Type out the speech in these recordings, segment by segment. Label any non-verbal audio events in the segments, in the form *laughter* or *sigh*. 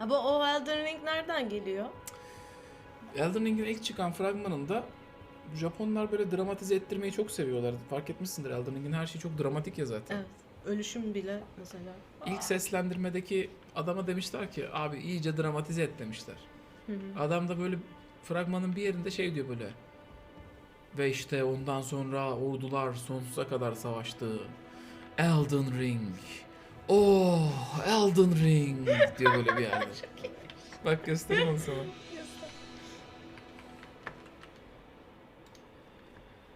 Ha bu o Elden Ring nereden geliyor? Elden Ring'in ilk çıkan fragmanında Japonlar böyle dramatize ettirmeyi çok seviyorlar. Fark etmişsindir Elden Ring'in her şeyi çok dramatik ya zaten. Evet. Ölüşüm bile mesela. İlk seslendirmedeki adama demişler ki abi iyice dramatize et demişler. Hı hı. Adam da böyle fragmanın bir yerinde şey diyor böyle. Ve işte ondan sonra ordular sonsuza kadar savaştı. Elden Ring. Oh Elden Ring diyor böyle bir yerde. *laughs* Bak göstereyim onu sana.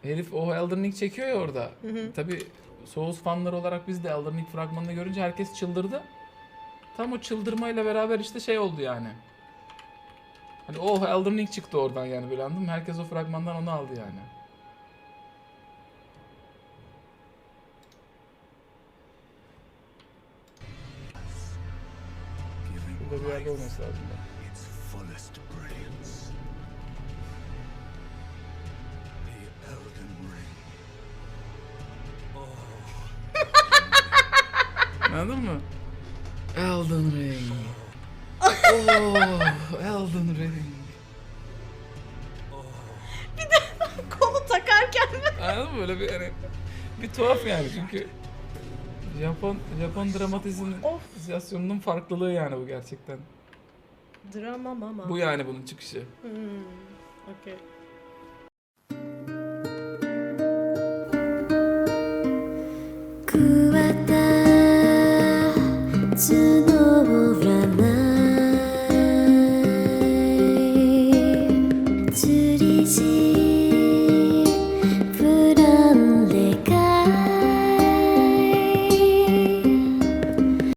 Herif o Elden Ring çekiyor ya orada. Hı hı. Tabi Souls fanları olarak biz de Elden Ring fragmanını görünce herkes çıldırdı. Tam o çıldırmayla beraber işte şey oldu yani. Hani oh Elden Ring çıktı oradan yani böyle anladın mı? Herkes o fragmandan onu aldı yani. Burada bir yerde olması lazım. bak. its fullest brilliance. The Elden Ring. Anladın mı? Elden Ring. oh Elden Ring. *laughs* Kolu takarken mi? Anladın mı? Böyle bir hani bir tuhaf yani çünkü Japon Japon dramatizasyonunun farklılığı yani bu gerçekten. Drama mama. Bu yani bunun çıkışı. Hmm. Okay. to